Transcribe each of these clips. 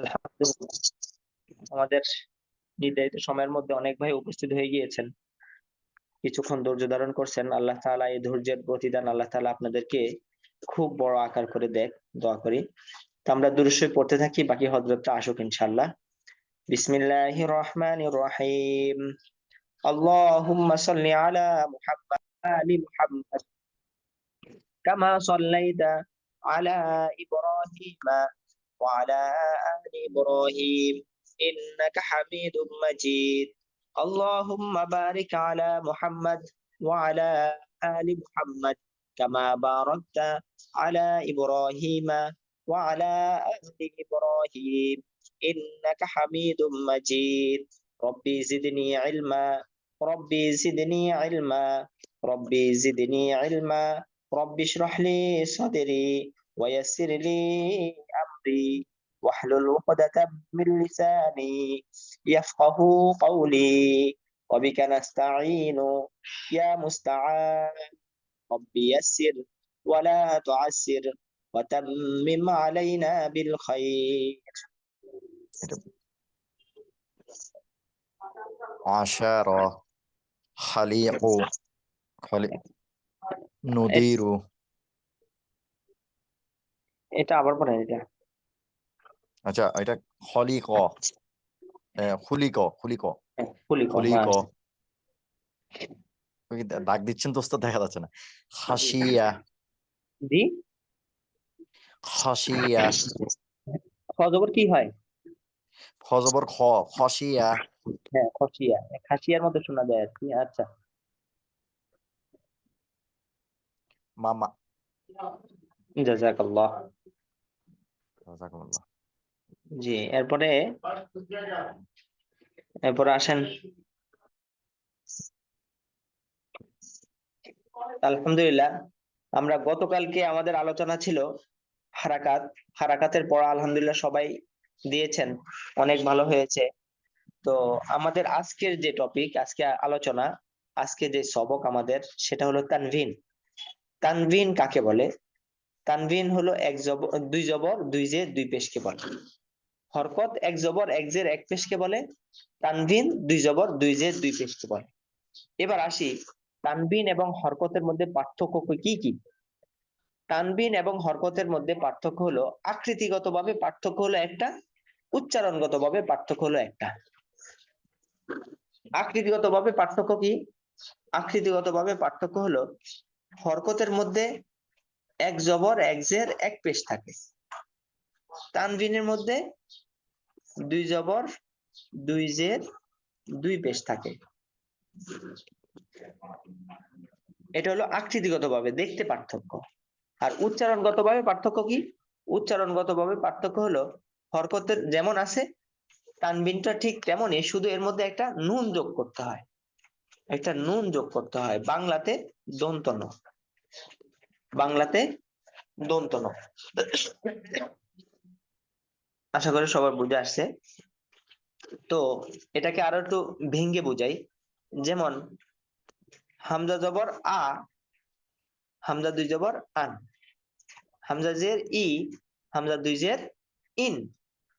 আলহামদুলিল্লাহ। আমাদের নির্ধারিত সময়ের মধ্যে অনেক ভাই উপস্থিত হয়ে গিয়েছেন। কিছুক্ষণ ধৈর্য ধারণ করছেন। আল্লাহ তাআলা এই ধৈর্যের প্রতিদান আল্লাহ তাআলা আপনাদেরকে খুব বড় আকার করে দেখ, দোয়া করি। তো আমরা দুরুশ্বই পড়তে থাকি, বাকি হজরতটা আসুক ইনশাআল্লাহ। বিসমিল্লাহির রহমানির রহিম। আল্লাহুম্মা সাল্লি আলা মুহাম্মাদ আলি মুহাম্মাদ। কামা সাল্লাইতা আলা ইব্রাহিমা। وعلى آل إبراهيم إنك حميد مجيد. اللهم بارك على محمد وعلى آل محمد كما باركت على إبراهيم وعلى آل إبراهيم إنك حميد مجيد. ربي زدني علما. ربي زدني علما. ربي زدني علما. ربي اشرح لي صدري ويسر لي أمري. واحلل عقدة من لساني يفقه قولي وبك نستعين يا مستعان ربي يسر ولا تعسر وتمم علينا بالخير عشرة خليق خليق ندير এটা আবার পড়েন এটা আচ্ছা এটা খলিক খুলিক খুলিক হ্যাঁ। ডাক দিচ্ছেন দোস্ত দেখা যাচ্ছে না। খাসিয়া জি খাসিয়া খজবর কি হয়? ফজবর খ খসিয়া। হ্যাঁ খসিয়া। খাসিয়ার মধ্যে শোনা যায় আর কি আচ্ছা। মামা। জাজাকাল্লাহ জাযাকুমুল্লাহ। জি, এরপরে? এরপরে আসেন। আলহামদুলিল্লাহ, আমরা গতকালকে আমাদের আলোচনা ছিল হারাকাত। হারাকাতের পড়া আলহামদুলিল্লাহ সবাই দিয়েছেন, অনেক ভালো হয়েছে। তো আমাদের আজকের যে টপিক আজকে আলোচনা, আজকে যে সবক আমাদের, সেটা হলো তানভিন। তানভিন কাকে বলে? তানভিন হলো এক জবর দুই জবর, দুই জের দুই পেশকে বলে। হরকত এক জবর, এক জের, এক পেশকে বলে। তানভিন দুই জবর, দুই জের, দুই পেশকে বলে। এবার আসি তানবিন এবং হরকতের মধ্যে পার্থক্য কি কি তানবিন এবং হরকতের মধ্যে পার্থক্য হলো আকৃতিগতভাবে পার্থক্য হলো একটা, উচ্চারণগতভাবে পার্থক্য হলো একটা। আকৃতিগতভাবে পার্থক্য কি? আকৃতিগতভাবে পার্থক্য হলো হরকতের মধ্যে এক জবর, এক জের, এক পেশ থাকে। তানবিনের মধ্যে দুই জবর, দুই জের দুই পেশ থাকে। এটা হলো আকৃতিগতভাবে দেখতে পার্থক্য। আর উচ্চারণগতভাবে পার্থক্য কি? উচ্চারণগতভাবে পার্থক্য হলো হরকতের যেমন আছে তানবিনটা ঠিক তেমনই, শুধু এর মধ্যে একটা নুন যোগ করতে হয়। একটা নুন যোগ করতে হয়। বাংলাতে দন্ত ন বাংলাতে দন্ত ন আশা করি সবার বুঝে আসছে। তো এটাকে আরও একটু ভেঙ্গে বুঝাই। যেমন, হামজা জবর আ, হামজা দুই জবর আন। হামজা জের ই, হামজা দুই জের ইন।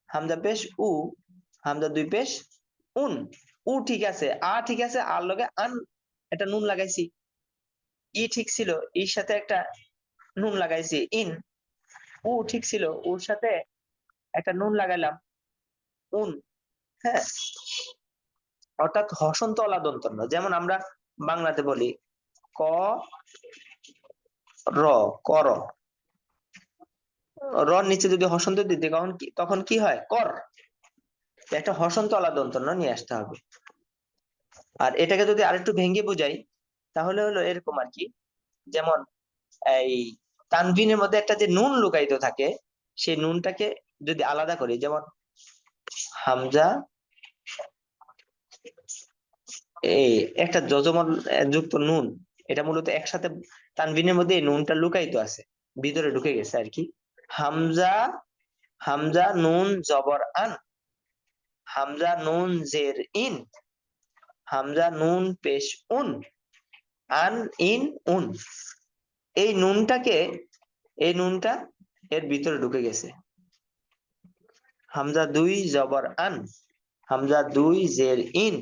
হামজা পেশ উ, হামজা দুই পেশ উন। উ ঠিক আছে, আ ঠিক আছে, আর লগে আন একটা নুন লাগাইছি। ই ঠিক ছিল, ইর সাথে একটা নুন লাগাইছি, ইন। উ ঠিক ছিল, উর সাথে একটা নুন লাগাইলাম উন হ্যাঁ। অর্থাৎ হসন্ত অলাদন্তন্য যেমন আমরা বাংলাতে বলি, ক, র, কর। র নিচে যদি হসন্ত দিতে, তখন কি তখন কি হয়? কর। একটা হসন্ত অলাদন্তন্য নিয়ে আসতে হবে। আর এটাকে যদি আরেকটু ভেঙে বুঝাই, তাহলে হলো এরকম আর কি, যেমন এই তানভিনের মধ্যে একটা যে নুন লুকায়িত থাকে, সেই নুনটাকে যদি আলাদা করি, যেমন হামজা এই একটা যজমান যুক্ত নুন, এটা মূলত একসাথে তানভিনের মধ্যে এই নুনটা লুকায়িত আছে, ভিতরে ঢুকে গেছে আর কি। হামজা হামজা নুন জবর আন, হামজা নুন জের ইন, হামজা নুন পেশ উন, আন ইন উন। এই নুনটাকে, এই নুনটা এর ভিতরে ঢুকে গেছে। হামজা দুই জবর আন, হামজা দুই জের ইন,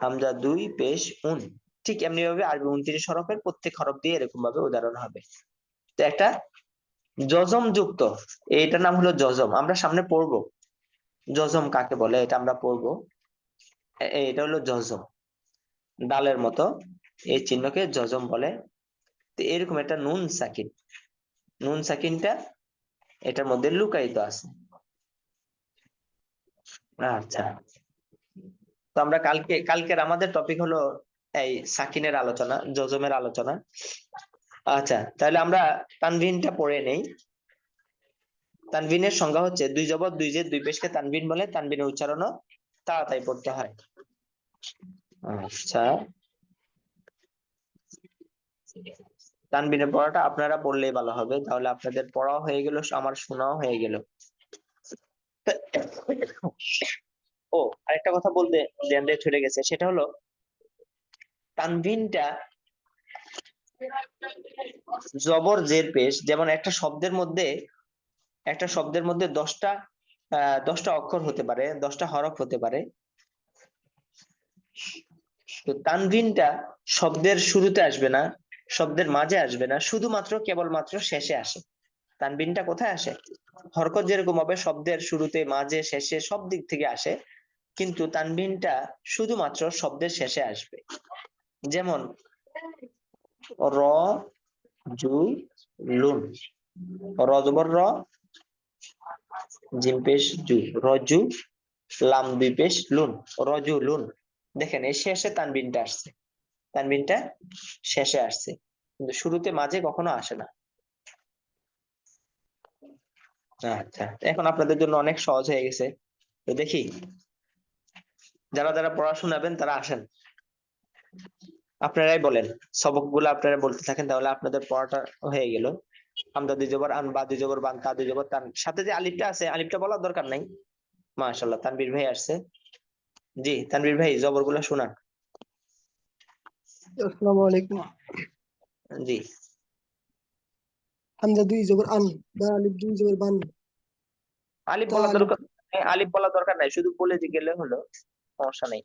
হামজা দুই পেশ উন। ঠিক এমনি ভাবে আরবি উনত্রিশ হরফের প্রত্যেক হরফ দিয়ে এরকম ভাবে উদাহরণ হবে। তো একটা যজম যুক্ত, এইটার নাম হলো যজম আমরা সামনে পড়ব। যজম কাকে বলে? এটা আমরা পড়ব। এটা হলো যজম ডালের মতো এই চিহ্নকে যজম বলে। তো এরকম একটা নুন সাকিন। নুন সাকিনটা এটার মধ্যে লুকায়িত আছে। আচ্ছা। তো আমরা কালকে, কালকের আমাদের টপিক হলো এই সাকিনের আলোচনা, জজমের আলোচনা। আচ্ছা তাহলে আমরা তানভিনটা পড়ে নেই। তানভিনের সংজ্ঞা হচ্ছে, দুই জবর দুই জের দুই পেশকে তানভিন বলে, তানভিনের উচ্চারণও তাড়াতাড়ি পড়তে হয়। আচ্ছা। তানবিনের পড়াটা আপনারা পড়লেই ভালো হবে, তাহলে আপনাদের পড়াও হয়ে গেল, আমার শোনাও হয়ে গেল। ও, আরেকটা কথা বলতে ধ্যান দিয়ে গেছে, সেটা হলো তানভিনটা জবর জের পেশ, যেমন একটা শব্দের মধ্যে, একটা শব্দের মধ্যে দশটা দশটা অক্ষর হতে পারে, দশটা হরফ হতে পারে। তো তানভিনটা শব্দের শুরুতে আসবে না, শব্দের মাঝে আসবে না, শুধুমাত্র কেবলমাত্র শেষে আসে। তানবিনটা কোথায় আসে? হরকত যেরকম হবে, শব্দের শুরুতে, মাঝে, শেষে সব দিক থেকে আসে। কিন্তু তানবিনটা শুধুমাত্র শব্দের শেষে আসবে। যেমন, র, জু, লুন। র জবর র, জিম পেশ জু। রজু লাম দুই পেশ লুন। রজু লুন। দেখেন, এই শেষে তানবিনটা আসছে। তানবিনটা শেষে আসছে। কিন্তু শুরুতে, মাঝে কখনো আসে না। আচ্ছা এখন আপনাদের জন্য অনেক সহজ হয়ে গেছে। তো দেখি যারা যারা পড়া শোনাবেন তারা আসেন। আপনারাই বলেন সবকগুলো আপনারা বলতে থাকেন তাহলে আপনাদের পড়াটা হয়ে গেল। আমরা দুই জবর আন বা দুই জবর বান তা দুই জবর তান। সাথে যে আলিফটা আছে আলিফটা বলার দরকার নাই। মাশাল্লাহ তানবীর ভাই আসছে। জি তানবীর ভাই জবরগুলো শোনান। আসসালামু আলাইকুম। জি। হামজা দুই জবর আন বা আলিফ দুই জবর বান আলিফ বলা দরকার হ্যাঁ, আলিফ বলা দরকার নাই শুধু বলে যে গেলে হলো সমস্যা নেই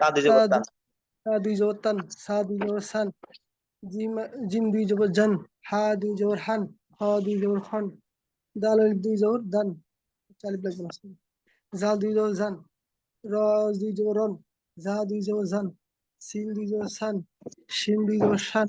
তা দুই জবর তান তা দুই জবর তান সা দুই জবর সান জিম জিম দুই জবর জান হা দুই জবর হান হ দুই জবর খন দাল আলিফ দুই জবর দান আলিফ লাগবে না জাল দুই জবর জান র দুই জবর রন জা দুই জবর জান সিন দুই জবর সান শিন দুই জবর শান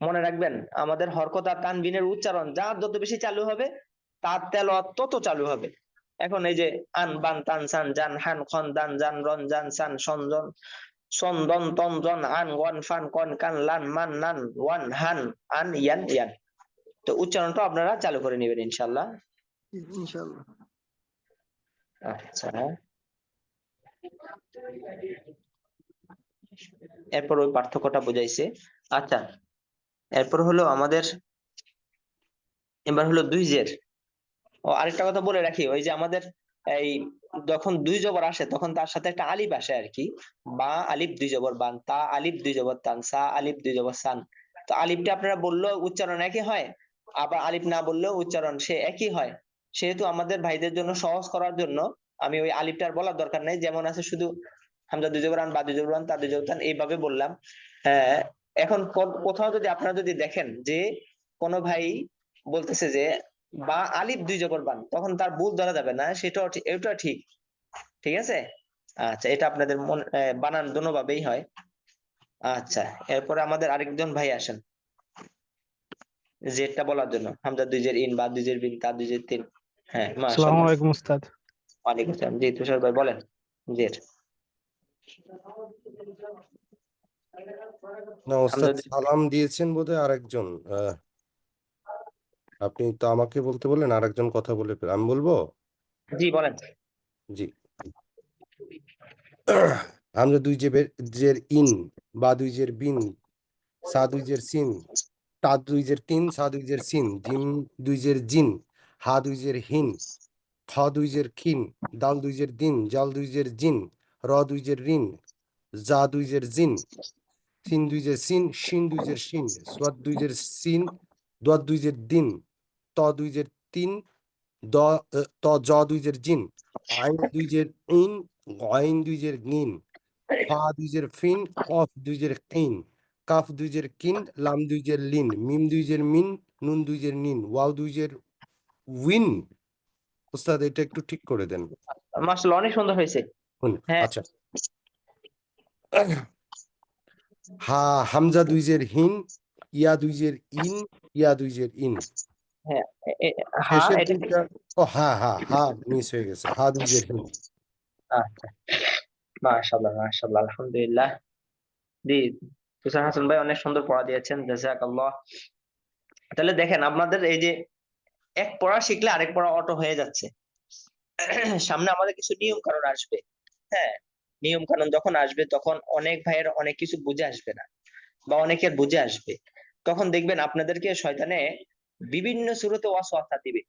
মনে রাখবেন আমাদের হরকত আর তানবিনের উচ্চারণ যার যত বেশি চালু হবে তার তেলাওয়াত তত চালু হবে। এখন এই যে আন বান তান সান জান হান খন দান জান রন জান সান সন জন সন দন তন জন আন ওয়ান ফান কন কান লান মান নান ওয়ান হান আন ইয়ান ইয়ান। তো উচ্চারণটা আপনারা চালু করে নেবেন ইনশাল্লাহ ইনশাআল্লাহ। আচ্ছা। এরপর ওই পার্থক্যটা বুঝাইছে। আচ্ছা এরপর হলো আমাদের, এবার হলো দুই জের। ও, আরেকটা কথা বলে রাখি, ওই যে আমাদের এই যখন দুই জবর আসে, তখন তার সাথে একটা আলিফ আসে আর কি। বা, আলিফ দুই জবর বান, তা, আলিফ দুই জবর তান, সা, আলিফ দুই জবর সান। তো আলিফটা আপনারা বললেও উচ্চারণ একই হয়, আবার আলিফ না বললেও উচ্চারণ সে একই হয়। সেহেতু আমাদের ভাইদের জন্য সহজ করার জন্য আমি ওই আলিফটার বলার দরকার নাই। যেমন আছে শুধু হামজা দুই জবর আন, বা দুই জবর আন তা দুই এইভাবে বললাম। হ্যাঁ এখন কোথাও যদি আপনারা যদি দেখেন যে কোনো ভাই বলতেছে যে বা আলিফ দুই জবর বান তখন তার ভুল ধরা যাবে না সেটাও ঠিক এটা ঠিক। ঠিক আছে? আচ্ছা এটা আপনাদের মন বানান দোনোভাবেই হয়। আচ্ছা এরপরে আমাদের আরেকজন ভাই আসেন। জেডটা বলার জন্য হামজা দুই জের ইন বা দুই জের বিন তা দুই জের তিন। হ্যাঁ আসসালামু আলাইকুম উস্তাদ। ওয়ালাইকুম আসসালাম। জি তুষার ভাই বলেন। জের না ওস্তাদ সালাম দিয়েছেন বোধহয় আরেকজন আপনি তো আমাকে বলতে বললেন আরেকজন কথা বলে আমি বলব? জি বলেন। জি। হামজা দুই জের ইন বা দুই জের বিন সা দুই জের সিন তা দুই জের তিন সা দুই জের সিন জিম দুই জের জিন হা দুই জের হিন খ দুই জের খিন দাল দুই জের দিন জাল দুই জের জিন র দুই জের রিন জা দুই জের জিন সিন দুই জের সিন শিন দুই জের শিন সোয়াদ দুই জের সিন দোয়াদ দুই জের দিন ত দুই জের তিন দ ত জ দুই জের জিন আইন দুই জের ইন গইন দুই জের গিন ফা দুই জের ফিন কফ দুই জের কিন কাফ দুই জের কিন লাম দুই জের লিন মিম দুই জের মিন নুন দুই জের নিন ওয়াও দুই জের উইন ওস্তাদ এটা একটু ঠিক করে দেন মার্শাল্লাহ অনেক সুন্দর হয়েছে হ্যাঁ। আচ্ছা হা হামজা দুই জের হিন ইয়া দুই জের ইন ইয়া দুই জের ইন। হ্যাঁ ও হ্যাঁ হ্যাঁ হা মিস হয়ে গেছে হা দুই জের হিন। আচ্ছা মাশাআল্লাহ মাশাআল্লাহ আলহামদুলিল্লাহ। জি তুষার হাসান ভাই অনেক সুন্দর পড়া দিয়েছেন জাযাকাল্লাহ। তাহলে দেখেন আপনাদের এই যে এক পড়া শিখলে আরেক পড়া অটো হয়ে যাচ্ছে। সামনে আমাদের কিছু নিয়ম কানুন আসবে। হ্যাঁ নিয়ম কানুন যখন আসবে তখন অনেক ভাইয়ের অনেক কিছু বুঝে আসবে না বা অনেকের বুঝে আসবে। তখন দেখবেন আপনাদেরকে শয়তানে বিভিন্ন সুরতে ওয়াসওয়াসা দিবে।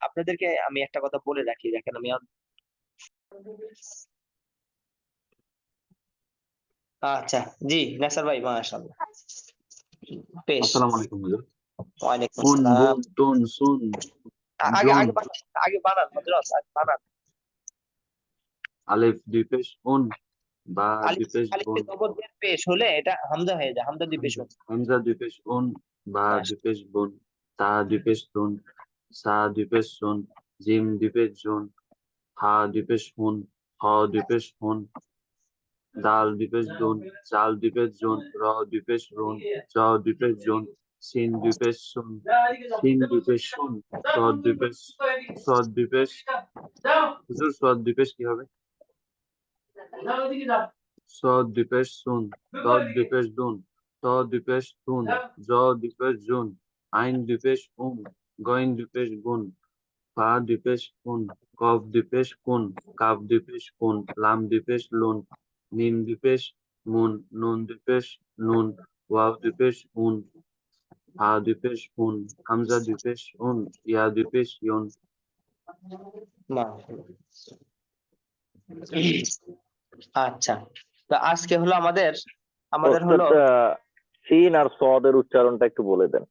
আপনাদেরকে আমি একটা কথা বলে রাখি দেখেন আমি আচ্ছা জি নাসার ভাই মাশাআল্লাহ। বেশ। আসসালামু আলাইকুম ওয়ালাইকুম উন আসসালাম। আগে আগে আগে বানান আগে বানান। আলিফ দুই পেশ উন বা দুই পেশ দিয়ে পেশ হলে এটা হামজা হয়ে যায় হামজা দিয়ে পেশ হচ্ছে হামজা দুই পেশ উন বা হ্যাঁ। দুই পেশ বুন তা দুই পেশ তুন সা দুই পেশ সুন জিম দুই পেশ জুন হা দুই পেশ হুন হ দুই পেশ হুন দাল দুই পেশ দুন জাল দুই পেশ জুন র দুই পেশ রুন জ দুই পেশ জুন সিন দুই পেশ সুন সিন দুই পেশ সুন সদ দুই পেশ সদ দুই পেশ হুজুর সদ দুই পেশ কি হবে সদ দুই পেশ সুন দদ দুই পেশ দুন ত দুই পেশ তুন জ দুই পেশ জুন আইন দুই পেশ উম গইন দুই পেশ গুন ফা দুই কুন কফ দুই পেশ কুন কাফ দুই পেশ কুন লাম দুই পেশ লুন মিম দুই মুন নুন দুই পেশ নুন ওয়াও দুই উন হা দুই পেশ উন হামজা দুই উন ইয়া দুই পেশ ইয়ন মাশাআল্লাহ। আচ্ছা। তো আজকে হলো আমাদের আমাদের হলো সিন আর সদের উচ্চারণটা একটু বলে দেন।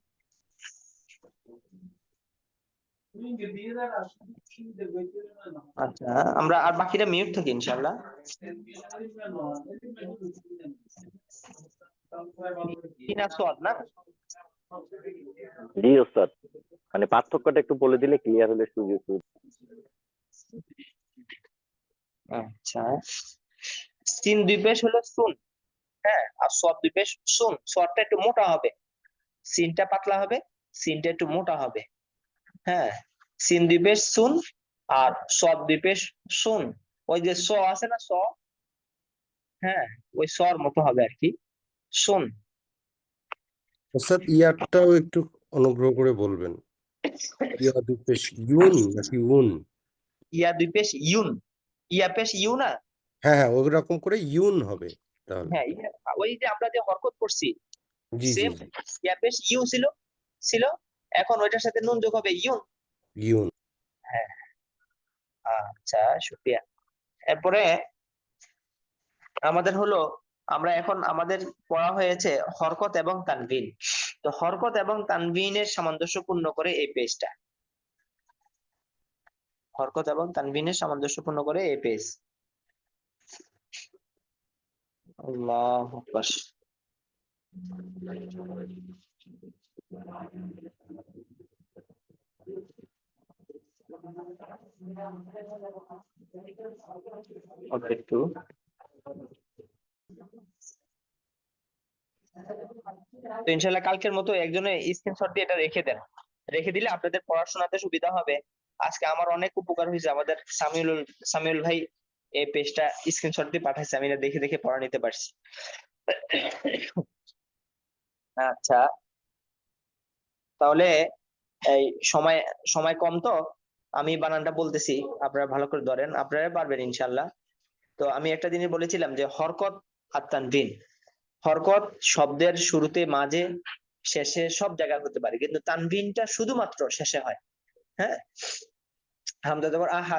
আচ্ছা আমরা আর বাকিটা মিউট থাকি ইনশাআল্লাহ। সিন আর সদ না? জি ওস্তাদ। মানে পার্থক্যটা একটু বলে দিলে ক্লিয়ার হলে সুযোগ সুবিধা। আচ্ছা। সিন দুই পেশ হলো সুন হ্যাঁ আর সদ দুই পেশ সুন সদটা একটু মোটা হবে। সিনটা পাতলা হবে সিনটা একটু মোটা হবে। হ্যাঁ সিন দুই পেশ সুন আর সদ দুই পেশ সুন ওই যে স আছে না স হ্যাঁ ওই সর মতো হবে আর কি। সুন ইয়ারটাও একটু অনুগ্রহ করে বলবেন। ইয়া দুই পেশ ইউন নাকি উন? ইয়া দুই পেশ ইউন। ইয়া পেশ ইউ না? হ্যাঁ হ্যাঁ ওই রকম করে ইউন হবে তাহলে। হ্যাঁ ইয়া- ওই যে আমরা যে হরকত করছি জি জি সেম জি। ইয়া পেশ ইউ ছিল ছিল এখন ওইটার সাথে নুন যোগ হবে ইউন। ইউন। আচ্ছা শুক্রিয়া। এরপরে আমাদের হলো আমরা এখন আমাদের পড়া হয়েছে হরকত এবং তানভিন। তো হরকত এবং তানভিনের সামঞ্জস্যপূর্ণ করে এই পেজটা হরকত এবং তানভিনের সামঞ্জস্যপূর্ণ করে এই পেজ আল্লাহু তো ইনশাল্লাহ কালকের মতো একজনের স্ক্রিনশট দিয়ে এটা রেখে দেন। রেখে দিলে আপনাদের পড়াশোনাতে সুবিধা হবে। আজকে আমার অনেক উপকার হয়েছে আমাদের সামিউল সামিউল ভাই এই পেজটা স্ক্রিনশট দিয়ে পাঠাইছে, আমি এটা দেখে দেখে পড়া নিতে পারছি। আচ্ছা। তাহলে এই সময় সময় কম তো? আমি বানানটা বলতেছি, আপনারা ভালো করে ধরেন, আপনারা পারবেন ইনশাল্লাহ তো আমি একটা জিনিস বলেছিলাম যে, হরকত আর তানভিন হরকত শব্দের শুরুতে, মাঝে, শেষে সব জায়গায় হতে পারে, কিন্তু তানভিনটা শুধুমাত্র শেষে হয়। হ্যাঁ? আহা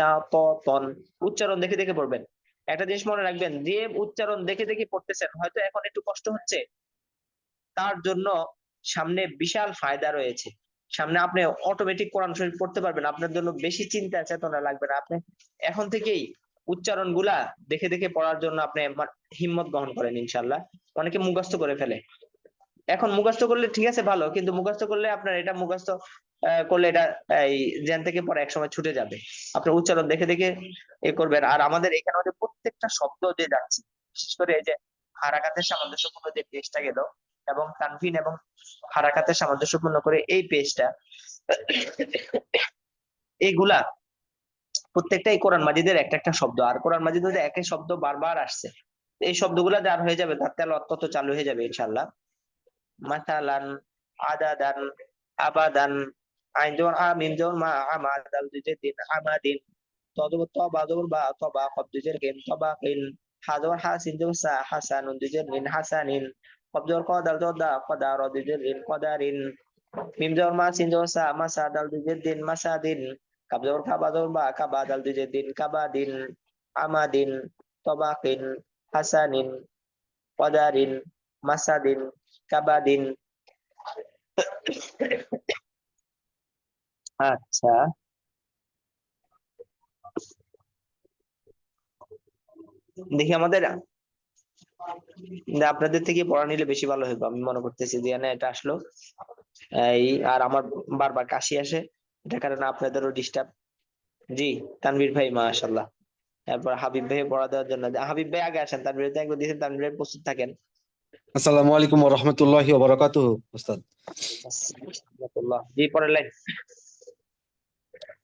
সাতন উচ্চারণ দেখে দেখে পড়বেন। একটা জিনিস মনে রাখবেন, যে উচ্চারণ দেখে দেখে পড়তেছেন, হয়তো এখন একটু কষ্ট হচ্ছে। তার জন্য সামনে বিশাল ফায়দা রয়েছে। সামনে আপনি অটোমেটিক কোরআন শরীফ পড়তে পারবেন। আপনার জন্য বেশি চিন্তা চেতনা লাগবে না। আপনি এখন থেকেই উচ্চারণগুলা দেখে দেখে পড়ার জন্য আপনি হিম্মত গ্রহণ করেন ইনশাল্লাহ অনেকে মুখস্থ করে ফেলে। এখন মুখস্থ করলে ঠিক আছে, ভালো। কিন্তু মুখস্থ করলে আপনার এটা মুখস্থ করলে এটা, এই জ্ঞান থেকে পরে একসময় ছুটে যাবে। আপনার উচ্চারণ দেখে দেখে এ করবেন। আর আমাদের এখানে প্রত্যেকটা শব্দ যে যাচ্ছে, বিশেষ করে এই যে হারাকাতের সামঞ্জস্যপূর্ণ যে পেজটা গেল এবং তানভিন এবং হারাকাতের সামঞ্জস্যপূর্ণ করে এই পেজটা এইগুলা প্রত্যেকটাই কোরআন মাজিদের একটা একটা শব্দ। আর কোরআন মাজিদ মধ্যে একই শব্দ বারবার আসছে। এই শব্দগুলা যার হয়ে যাবে, তার তেল অত্যন্ত চালু হয়ে যাবে ইনশাল্লাহ মাসালান আদাদান, আবাদান আইন যেমন আ মিম যেমন মা আমা দাল দুইজের দিন আমাদিন তদব তবা জবর বা তবা কব দুইজের গেন তবা কিন হা জবর হা সিন জবর সা হাসানুন দুইজের মিন হাসানিন কব জবর ক দাল জবর দা কদা র দুইজের রিন কদারিন মিম জবর মা সিন জবর সা মাসা দাল দুইজের দিন মাসাদিন কাব আচ্ছা। দেখি আমাদের আপনাদের থেকে পড়া নিলে বেশি ভালো হবে আমি মনে করতেছি যে না এটা আসলো। এই আর আমার বারবার কাশি আসে এটা কারণে আপনাদেরও ডিস্টার্ব জি তানভীর ভাই মাশাল্লাহ তারপর হাবিব ভাই পড়া দেওয়ার জন্য। হাবিব ভাই আগে আসেন তানভীর ভাই একবার দিয়েছেন তানভীর ভাই প্রস্তুত থাকেন। আসসালামু আলাইকুম ওয়া রাহমাতুল্লাহি ওয়া বারাকাতুহু উস্তাদ। জি পরের লাইন।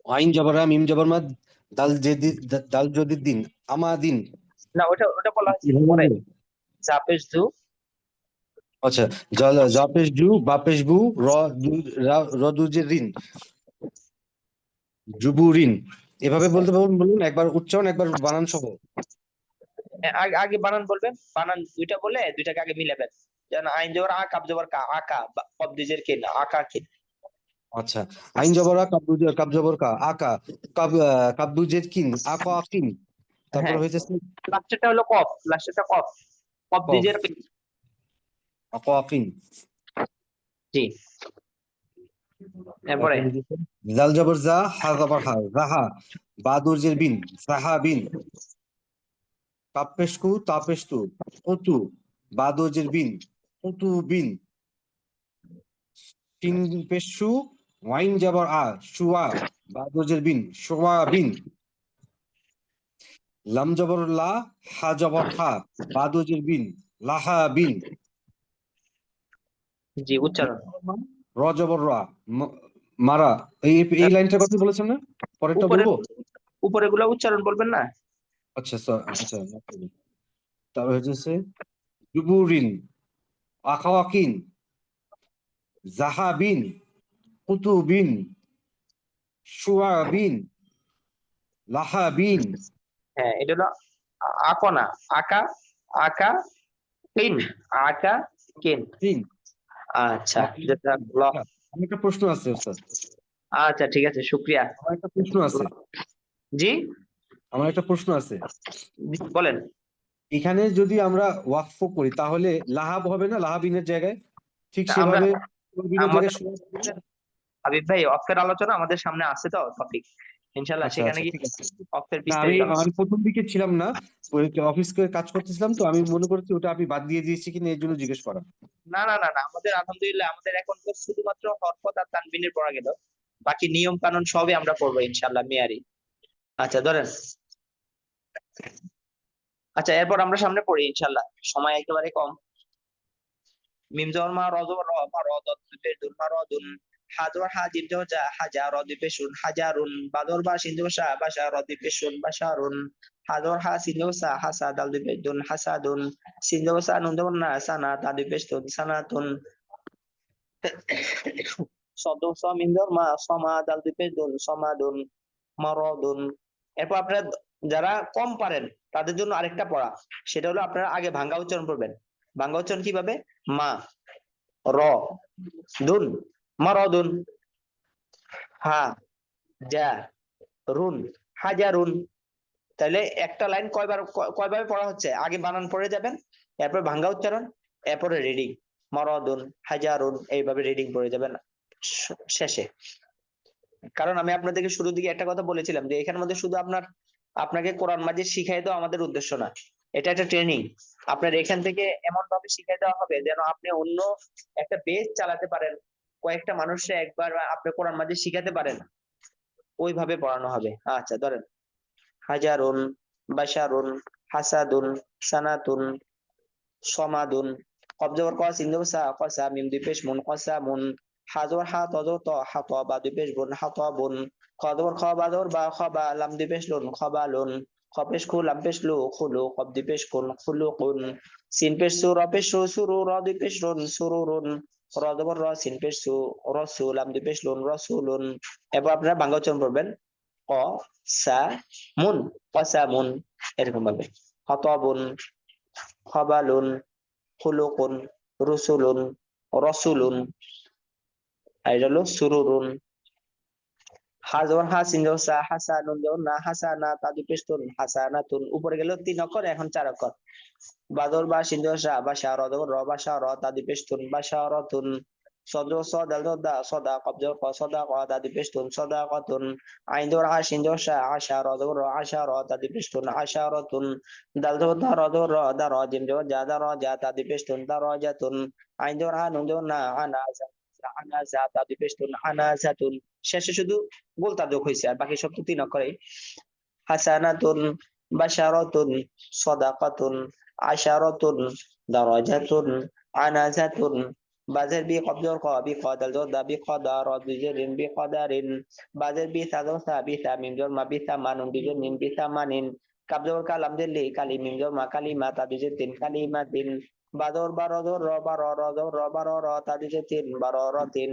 আইন জবরা মিম জবর মাদ দাল জেদি দাল জদিদ দিন আমাদিন না ওটা ওটা বলা হয়েছে পরে। জাপেশ দু আচ্ছা জাল জাপেশ জু বাপেশ বু র দু- রা- র দুজে রিন জুবুরিন এভাবে বলতে বলুন বলুন একবার উচ্চারণ একবার বানান সহ। আগে আগে বানান বলবেন বানান দুইটা বলে দুইটাকে আগে মিলাবেন। যেন আইন জবর আ কাব জবর কা আকা বা- কব দুজের কিন আকা কিন আচ্ছা আইন জবরা কাবদু কাব জবর কা আকা কাব কাবদুজের কিন আকা কিন। তারপর হ্যাঁ। হয়েছে লাস্টেরটা হলো কফ লাস্টেরটা কফ। কফ। দুজের কিন। আকা কিন। জি। এরপরে? জাল জবর জা হা জবর হা জাহা বাদুরজের বিন জাহা বিন। তাপেশকু তাপেশতু উতু বাদুরজের বিন উতু বিন। তিন পেশু ওয়াইন জবর আ শুয়া বাদুরজের বিন শুয়া বিন। লাম জবর লা হা জবর হা বাদুরজের বিন লাহা বিন। জি উচ্চারণ। র জবর রা মারা। এই এই লাইনটার কথা বলেছেন না? পরেরটা বলব? উপরে গুলা উচ্চারণ বলবেন না? আচ্ছা স্যার আচ্ছা তারপর হচ্ছে জুবুরিন আখাওয়াকিন জাহাবিন। কুতুবিন শুয়াবিন লাহাবিন। হ্যাঁ এটা হলো আকনা আকা আকা কিন আকা কিন তিন। আচ্ছা জাযাকাল্লাহ। আমার একটা প্রশ্ন আছে স্যার। আচ্ছা ঠিক আছে শুক্রিয়া। আমার একটা প্রশ্ন আছে। জি? আমার একটা প্রশ্ন আছে। বলেন। এখানে যদি আমরা ওয়াকফ করি তাহলে লাহাব হবে না? লাহাবিনের জায়গায়? ঠিক সেভাবে হাবিব ভাই অফের আলোচনা আমাদের সামনে আছে তো টপিক ইনশাল্লাহ আচ্ছা, সেখানে আচ্ছা, আছে। অফের বিস্তারিত আমি প্রথম দিকে ছিলাম না অফিস করে কাজ করতেছিলাম তো আমি মনে করছি ওটা আমি বাদ দিয়ে দিয়েছি কিনা এর জন্য জিজ্ঞেস করা। না না না না আমাদের আলহামদুলিল্লাহ আমাদের এখন তো শুধুমাত্র হরফত আর তানবিনের পড়া গেল। বাকি নিয়ম কানুন সবই আমরা পড়ব ইনশাল্লাহ মেয়ারি আচ্ছা ধরেন। আচ্ছা এরপর আমরা সামনে পড়ি ইনশাল্লাহ সময় একেবারে কম। মিম মা র জবর র মা র দুন মা র দুন হা জবর হা জিম জবর জা হাজা র দুই পেশ শুন হাজারুন বাদর বা সিন জবর সা বাসা র দুই পেশ শুন বাসারুন হা জবর হা সিন জবর হাসা দাল দুই পেশ দুন। হাসাদুন সিন জবর সা নুন জবর না সানা তা দুই সানাতুন শব্দ স মিম জবর মা, সমা দাল দুই পেশ দুন সমাদুন মারদুন এরপর আপনারা যারা কম পারেন, তাদের জন্য আরেকটা পড়া। সেটা হলো আপনারা আগে ভাঙ্গা উচ্চারণ করবেন ভাঙ্গা উচ্চারণ কীভাবে? মা, র, দুন। মারদুন হা যা রুন হাজারুন তাহলে একটা লাইন কয়বার কয়ভাবে পড়া হচ্ছে? আগে বানান পড়ে যাবেন, এরপর ভাঙ্গা উচ্চারণ, এরপরে রিডিং মারদুন হাজারুন এইভাবে রিডিং পড়ে যাবেন শেষে। কারণ আমি আপনাদেরকে শুরুর দিকে একটা কথা বলেছিলাম যে এখানের মধ্যে শুধু আপনার, আপনাকে কোরআন মাজিদ শিখাই দেওয়া আমাদের উদ্দেশ্য না। এটা একটা ট্রেনিং আপনার এখান থেকে এমন ভাবে শিখাই দেওয়া হবে যেন আপনি অন্য একটা বেস চালাতে পারেন। কয়েকটা মানুষকে একবার আপনি কোরআন মাজিদ শিখাতে পারেন ওইভাবে পড়ানো হবে। আচ্ছা ধরেন। হাজারুন, বাশারুন, হাসাদুন, সানাতুন, সমাদুন। কবজবর ক সিন্ধু কসা মিম মুন কসা মুন। হাজর ত হা, ত, বা দুপেশ বুন, হা, ত, বুন। খদর খ, বা খ, বা, লাম দুপেশ লুন, খ, বা, লুন। খ, পেশ খু, লাম, পেশ লু খুলু দুপেশ কুন খুলু কুন। সিন, পেশ র, পেশ সুরু র দুপেশ রুন সুরু রুন। র রসিন পেশ সু রসু লাম দুপেশ লুন রসুলুন। এরপর আপনারা বাংলা উচ্চারণ করবেন। ক, সা, মুন। কসা মুন। এরকম ভাবে। হতবুন খবালুন, খুলুকুন, রুসুলুন, রসুলুন। আর এটা হলো সুরুরুন। হাজর হাসিন জোসা হাসানুন জোর না, হাসানা তাদু পেস্তুন হাসানাতুন উপরে গেল তিন অক্ষর, এখন চার অক্ষর। বাদর বা সিন্ধসা বাসা রদ র বাসা র তাদু পেস্তুন বাসা রতুন সদ সদাল দা সদা, কবজ, ক, সদা, ক তাদু পেস্তুন সদা কতুন আইন দর হাসিন জোসা আশা রদ র আশা র তাদু পেস্তুন আশা রতুন দাল দর দা রদ র, দা, র, জিম জো যা, দা, র, যা তাদু পেস্তুন দা, র জাতুন আইন দর হানুন জোর না আনা আনা যা তাদু পেস্তুন আনা জাতুন শেষে শুধু গোলতা যোগ হয়েছে, আর বাকি সব তো তিন অক্ষরে হাসানাতুন, বাশারাতুন, সাদাকাতুন, আশারাতুন, দারাজাতুন, আনাজাতুন, বাজের বি কবজর ক, বি কদাল জদা বি কদার বিজরিন বি কদারিন, বাজের বি সাদর সা, বি সামিম জর মা বি সামানুন বিজর নিন বি সামানিন কাবজর কালাম দিল্লি কালি মিম জর মা কালিমা তা বিজর তিন কালিমা তিন বাদর বারদর র বার র দর র বার র তা বিজর তিন বার র তিন।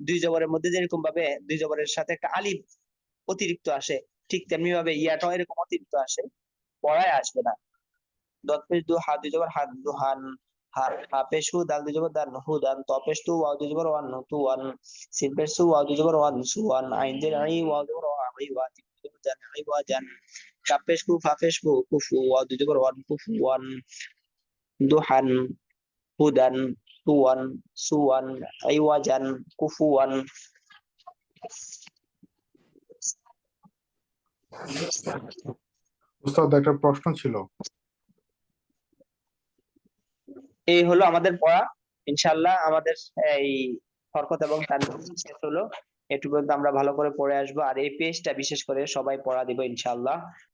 দুই জবরের মধ্যে যেরকম ভাবে দুই জবরের সাথে একটা আলিফ অতিরিক্ত আসে, ঠিক তেমনি ভাবে ইয়াটাও এরকম অতিরিক্ত আসে, পড়ায় আসবে না। দত পেশ দু হাত দুই জবর হান দুহান হা হা পেশ হু, দাল দুই জবর দান হুদান ত পেশ তু, ওয়াও দুই জবর ওয়ান, তু ওয়ান, সিন পেশ সু ওয়াও দুই জবর ওয়ান, সু ওয়ান, আইন জের আই, ওয়াও জবর ওয়া, আই, ওয়া, তিন দুই জবর জান, আই, ওয়া, জান কাপ পেশ কু, ফা পেশ কু কুফু ওয়াও দুই জবর ওয়ান কুফু ওয়ান দুহান হুদান আই ওয়া জান কুফুয়ান উস্তাদ একটা প্রশ্ন ছিল। এই হলো আমাদের পড়া। ইনশাআল্লাহ আমাদের এই হরকত এবং তানবির শেষ হলো। পর্যন্ত আমরা ভালো করে পড়ে আসব। আর এই পেজটা বিশেষ করে সবাই পড়া দিব ইনশাআল্লাহ।